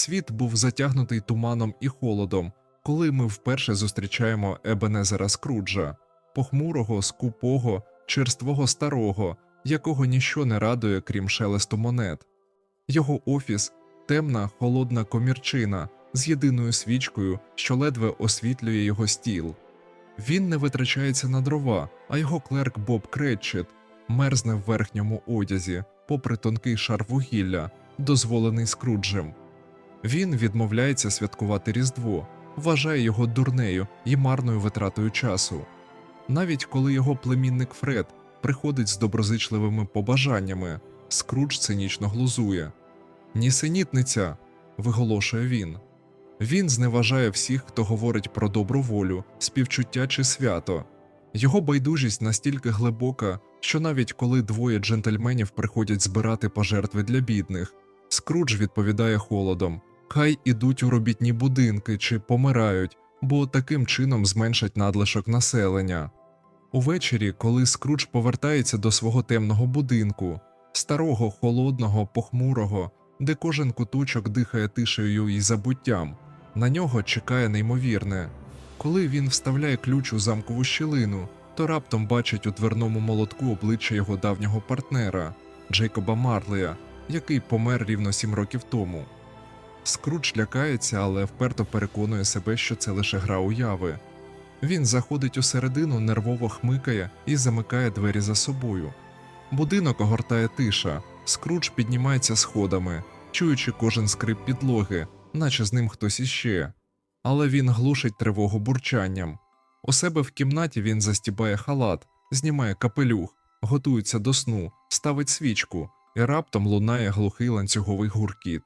Світ був затягнутий туманом і холодом, коли ми вперше зустрічаємо Ебенезера Скруджа, похмурого, скупого, черствого старого, якого ніщо не радує, крім шелесту монет. Його офіс темна, холодна комірчина з єдиною свічкою, що ледве освітлює його стіл. Він не витрачається на дрова, а його клерк Боб Кретчет мерзне в верхньому одязі, попри тонкий шар вугілля, дозволений Скруджем. Він відмовляється святкувати Різдво, вважає його дурнею і марною витратою часу. Навіть коли його племінник Фред приходить з доброзичливими побажаннями, Скрудж цинічно глузує. Нісенітниця, виголошує він. Він зневажає всіх, хто говорить про добру волю, співчуття чи свято. Його байдужість настільки глибока, що навіть коли двоє джентльменів приходять збирати пожертви для бідних, Скрудж відповідає холодом: хай ідуть у робітні будинки чи помирають, бо таким чином зменшать надлишок населення. Увечері, коли Скрудж повертається до свого темного будинку, старого, холодного, похмурого, де кожен куточок дихає тишею і забуттям, на нього чекає неймовірне. Коли він вставляє ключ у замкову щілину, то раптом бачить у дверному молотку обличчя його давнього партнера Джейкоба Марлея, який помер рівно сім років тому. Скрудж лякається, але вперто переконує себе, що це лише гра уяви. Він заходить усередину, нервово хмикає і замикає двері за собою. Будинок огортає тиша, Скрудж піднімається сходами, чуючи кожен скрип підлоги, наче з ним хтось іще. Але він глушить тривогу бурчанням. У себе в кімнаті він застібає халат, знімає капелюх, готується до сну, ставить свічку, і раптом лунає глухий ланцюговий гуркіт.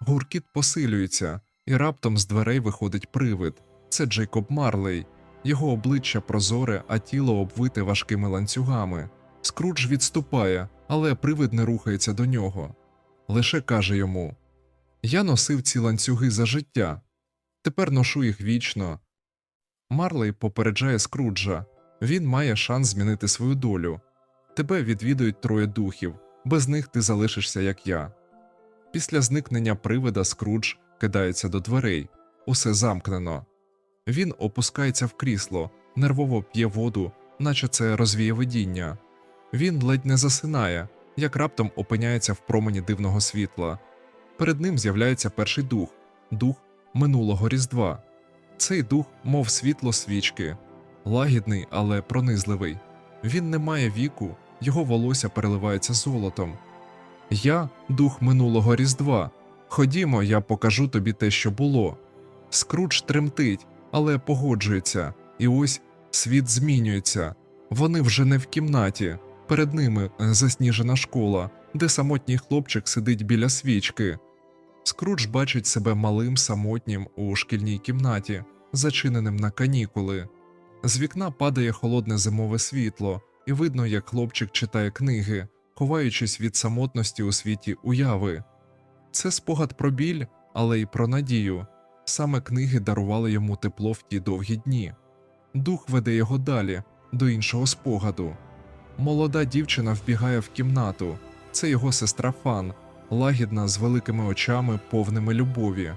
Гуркіт посилюється, і раптом з дверей виходить привид. Це Джейкоб Марлей. Його обличчя прозоре, а тіло обвите важкими ланцюгами. Скрудж відступає, але привид не рухається до нього. Лише каже йому: Я носив ці ланцюги за життя, тепер ношу їх вічно. Марлей попереджає Скруджа він має шанс змінити свою долю. Тебе відвідують троє духів, без них ти залишишся як я. Після зникнення привида Скрудж кидається до дверей, усе замкнено. Він опускається в крісло, нервово п'є воду, наче це розвіє видіння. Він ледь не засинає, як раптом опиняється в промені дивного світла. Перед ним з'являється перший дух дух минулого Різдва. Цей дух, мов світло свічки, лагідний, але пронизливий. Він не має віку, його волосся переливається золотом. Я дух минулого Різдва. Ходімо, я покажу тобі те, що було. Скрудж тремтить, але погоджується, і ось світ змінюється. Вони вже не в кімнаті. Перед ними е, засніжена школа, де самотній хлопчик сидить біля свічки. Скрудж бачить себе малим самотнім у шкільній кімнаті, зачиненим на канікули. З вікна падає холодне зимове світло, і видно, як хлопчик читає книги, ховаючись від самотності у світі уяви. Це спогад про біль, але й про надію. Саме книги дарували йому тепло в ті довгі дні. Дух веде його далі, до іншого спогаду. Молода дівчина вбігає в кімнату. Це його сестра Фан, лагідна з великими очами, повними любові.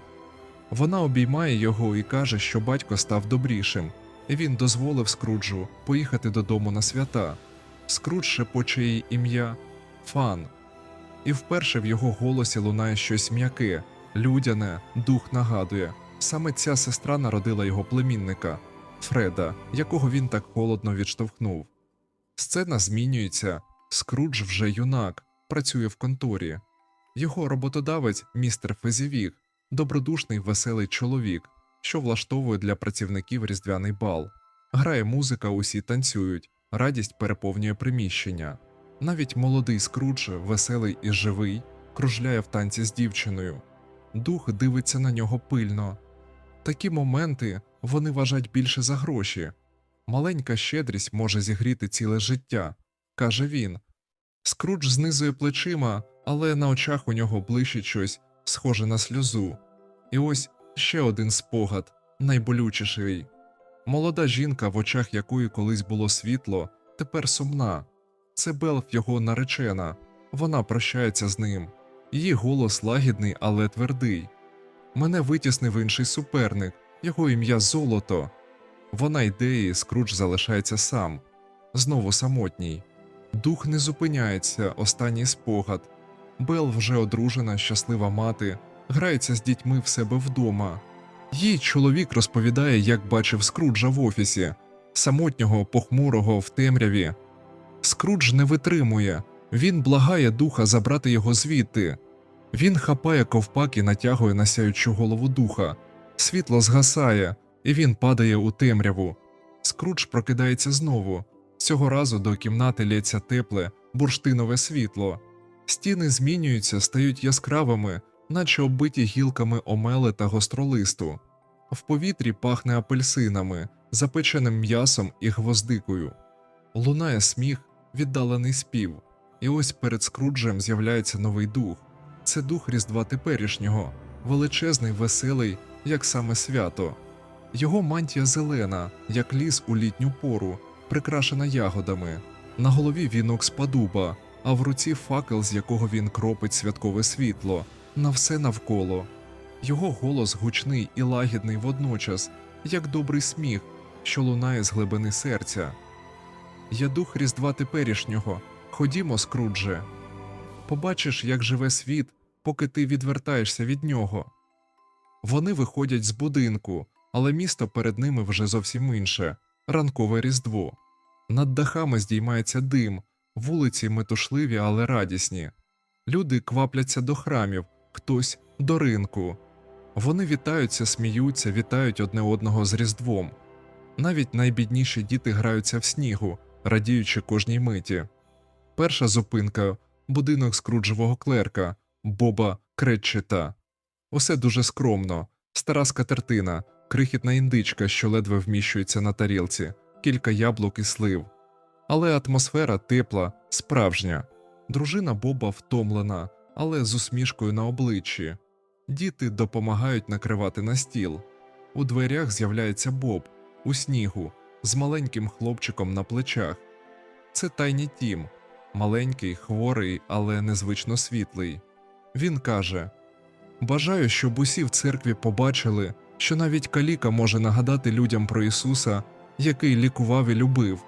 Вона обіймає його і каже, що батько став добрішим, він дозволив Скруджу поїхати додому на свята. Скрудж шепоче її ім'я Фан. І вперше в його голосі лунає щось м'яке, людяне, дух нагадує. Саме ця сестра народила його племінника Фреда, якого він так холодно відштовхнув. Сцена змінюється. Скрудж вже юнак, працює в конторі. Його роботодавець, містер Фезівік, добродушний веселий чоловік, що влаштовує для працівників різдвяний бал. Грає музика, усі танцюють, радість переповнює приміщення. Навіть молодий Скрудж, веселий і живий, кружляє в танці з дівчиною. Дух дивиться на нього пильно. Такі моменти вони важать більше за гроші. Маленька щедрість може зігріти ціле життя, каже він. Скрудж знизує плечима, але на очах у нього блищить щось схоже на сльозу. І ось ще один спогад, найболючіший. Молода жінка, в очах якої колись було світло, тепер сумна. Це Белф його наречена, вона прощається з ним. Її голос лагідний, але твердий. Мене витіснив інший суперник, його ім'я Золото. Вона йде, і Скрудж залишається сам, знову самотній. Дух не зупиняється, останній спогад. Бел вже одружена, щаслива мати, грається з дітьми в себе вдома. Їй чоловік розповідає, як бачив Скруджа в офісі, самотнього, похмурого в темряві. Скрудж не витримує, він благає духа забрати його звідти. Він хапає ковпак і натягує на сяючу голову духа. Світло згасає, і він падає у темряву. Скрудж прокидається знову. Цього разу до кімнати лється тепле, бурштинове світло. Стіни змінюються, стають яскравими, наче оббиті гілками омели та гостролисту. В повітрі пахне апельсинами, запеченим м'ясом і гвоздикою. Лунає сміх, віддалений спів, і ось перед Скруджем з'являється новий дух. Це дух Різдва теперішнього, величезний, веселий, як саме свято. Його мантія зелена, як ліс у літню пору, прикрашена ягодами, на голові вінок з падуба, а в руці факел, з якого він кропить святкове світло, на все навколо. Його голос гучний і лагідний водночас, як добрий сміх, що лунає з глибини серця. Я дух Різдва теперішнього, ходімо, Скрудже. Побачиш, як живе світ, поки ти відвертаєшся від нього. Вони виходять з будинку, але місто перед ними вже зовсім інше ранкове різдво. Над дахами здіймається дим, вулиці метушливі, але радісні. Люди квапляться до храмів, хтось до ринку. Вони вітаються, сміються, вітають одне одного з Різдвом. Навіть найбідніші діти граються в снігу, радіючи кожній миті. Перша зупинка будинок скруджевого клерка Боба Кретчета. Усе дуже скромно, стара скатертина, крихітна індичка, що ледве вміщується на тарілці, кілька яблук і слив. Але атмосфера тепла, справжня. Дружина Боба втомлена, але з усмішкою на обличчі. Діти допомагають накривати на стіл. У дверях з'являється Боб у снігу з маленьким хлопчиком на плечах. Це Тайні Тім, маленький, хворий, але незвично світлий. Він каже: Бажаю, щоб усі в церкві побачили, що навіть каліка може нагадати людям про Ісуса, який лікував і любив.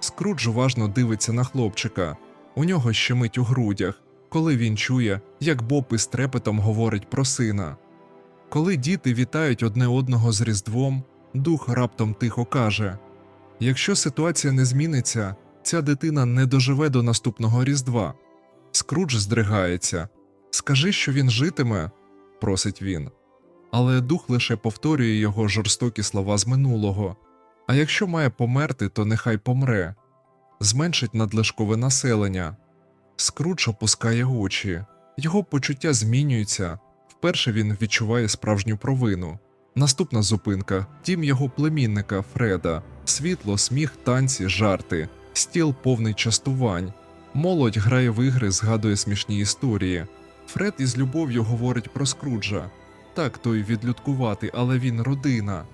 Скрудж уважно дивиться на хлопчика, у нього щемить у грудях, коли він чує, як Боб із трепетом говорить про сина. Коли діти вітають одне одного з Різдвом, дух раптом тихо каже: Якщо ситуація не зміниться, ця дитина не доживе до наступного Різдва. Скрудж здригається. Скажи, що він житиме, просить він. Але дух лише повторює його жорстокі слова з минулого. А якщо має померти, то нехай помре, зменшить надлишкове населення. Скрудж опускає очі, його почуття змінюються. Вперше він відчуває справжню провину. Наступна зупинка дім його племінника Фреда, світло, сміх, танці, жарти, стіл повний частувань. Молодь грає в ігри, згадує смішні історії. Фред із любов'ю говорить про Скруджа. Так той відлюдкувати, але він родина.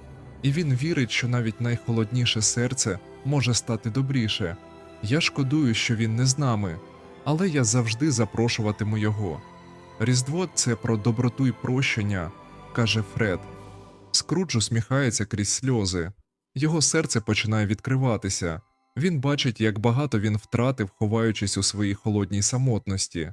І він вірить, що навіть найхолодніше серце може стати добріше. Я шкодую, що він не з нами, але я завжди запрошуватиму його. Різдво це про доброту й прощення, каже Фред. Скрудж усміхається крізь сльози. Його серце починає відкриватися. Він бачить, як багато він втратив, ховаючись у своїй холодній самотності.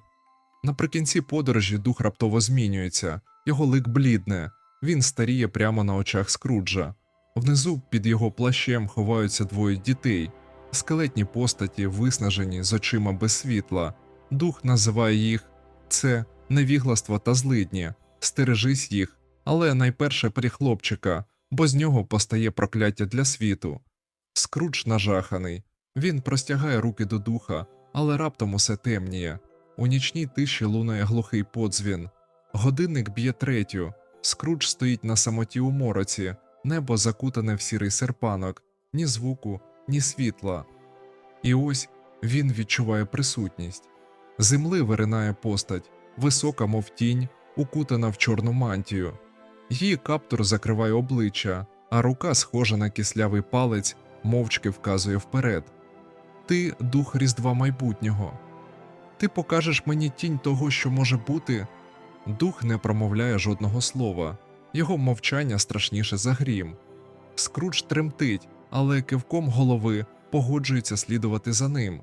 Наприкінці подорожі дух раптово змінюється, його лик блідне, він старіє прямо на очах Скруджа. Внизу під його плащем ховаються двоє дітей, скелетні постаті, виснажені з очима без світла. Дух називає їх це невігластво та злидні, стережись їх, але найперше при хлопчика, бо з нього постає прокляття для світу. Скрудж нажаханий, він простягає руки до духа, але раптом усе темніє. У нічній тиші лунає глухий подзвін. Годинник б'є третю. Скрудж стоїть на самоті у мороці, небо закутане в сірий серпанок, ні звуку, ні світла. І ось він відчуває присутність. Земли виринає постать, висока, мов тінь, укутана в чорну мантію. Її каптур закриває обличчя, а рука, схожа на кислявий палець, мовчки вказує вперед. Ти дух Різдва майбутнього. Ти покажеш мені тінь того, що може бути. Дух не промовляє жодного слова, його мовчання страшніше за грім. Скрудж тремтить, але кивком голови погоджується слідувати за ним.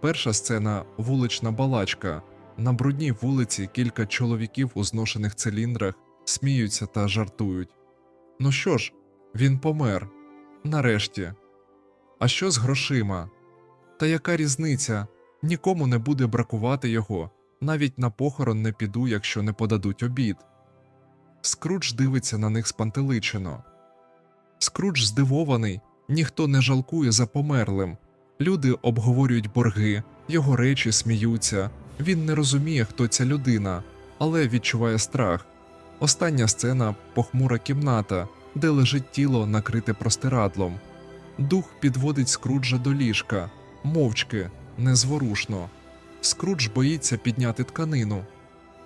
Перша сцена вулична балачка. На брудній вулиці кілька чоловіків у зношених циліндрах сміються та жартують. Ну що ж, він помер. Нарешті. А що з грошима? Та яка різниця? Нікому не буде бракувати його, навіть на похорон не піду, якщо не подадуть обід. Скрудж дивиться на них спантеличено. Скрудж здивований, ніхто не жалкує за померлим. Люди обговорюють борги, його речі сміються. Він не розуміє, хто ця людина, але відчуває страх. Остання сцена похмура кімната, де лежить тіло, накрите простирадлом. Дух підводить Скруджа до ліжка, мовчки, незворушно. Скрудж боїться підняти тканину.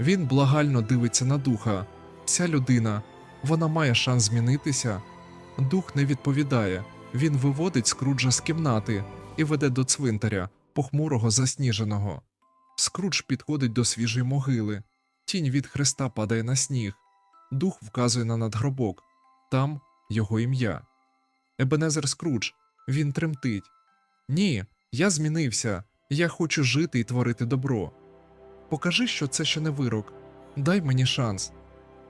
Він благально дивиться на духа. Ця людина, вона має шанс змінитися. Дух не відповідає. Він виводить Скруджа з кімнати і веде до цвинтаря, похмурого засніженого. Скрудж підходить до свіжої могили. Тінь від хреста падає на сніг. Дух вказує на надгробок. Там його ім'я. Ебенезер Скрудж. Він тремтить. Ні, я змінився. Я хочу жити і творити добро. Покажи, що це ще не вирок. Дай мені шанс.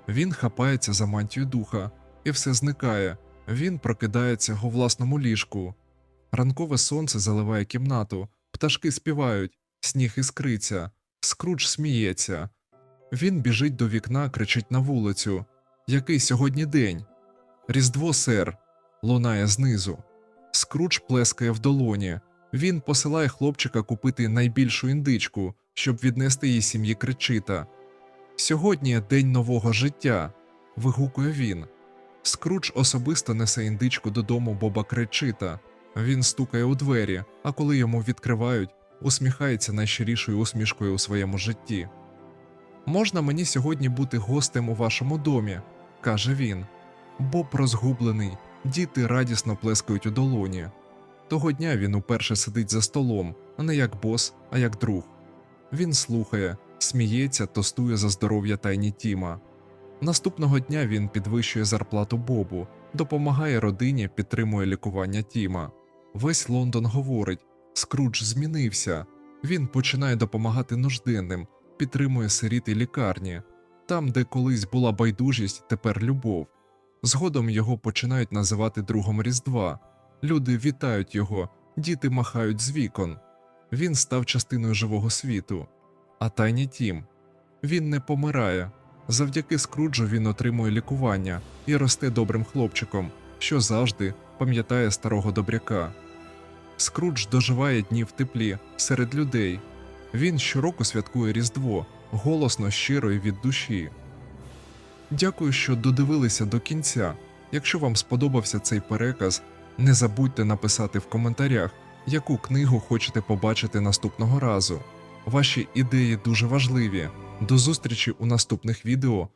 Він хапається за мантію духа, і все зникає. Він прокидається у власному ліжку. Ранкове сонце заливає кімнату, пташки співають, сніг іскриться, скрудж сміється. Він біжить до вікна, кричить на вулицю. Який сьогодні день? Різдво, сер, лунає знизу. Скрудж плескає в долоні. Він посилає хлопчика купити найбільшу індичку, щоб віднести її сім'ї кричита. Сьогодні день нового життя. вигукує він. Скрудж особисто несе індичку додому Боба Кречита. Він стукає у двері, а коли йому відкривають, усміхається найщирішою усмішкою у своєму житті. Можна мені сьогодні бути гостем у вашому домі, каже він. Боб розгублений, діти радісно плескають у долоні. Того дня він уперше сидить за столом, не як бос, а як друг. Він слухає, сміється, тостує за здоров'я тайні Тіма. Наступного дня він підвищує зарплату Бобу, допомагає родині, підтримує лікування Тіма. Весь Лондон говорить: Скрудж змінився. Він починає допомагати нужденним, підтримує сиріт і лікарні. Там, де колись була байдужість, тепер любов. Згодом його починають називати другом Різдва. Люди вітають його, діти махають з вікон. Він став частиною живого світу. А Тайні Тім. Він не помирає. Завдяки Скруджу він отримує лікування і росте добрим хлопчиком, що завжди пам'ятає старого добряка. Скрудж доживає дні в теплі серед людей. Він щороку святкує Різдво, голосно, щиро і від душі. Дякую, що додивилися до кінця. Якщо вам сподобався цей переказ, не забудьте написати в коментарях, яку книгу хочете побачити наступного разу. Ваші ідеї дуже важливі. До зустрічі у наступних відео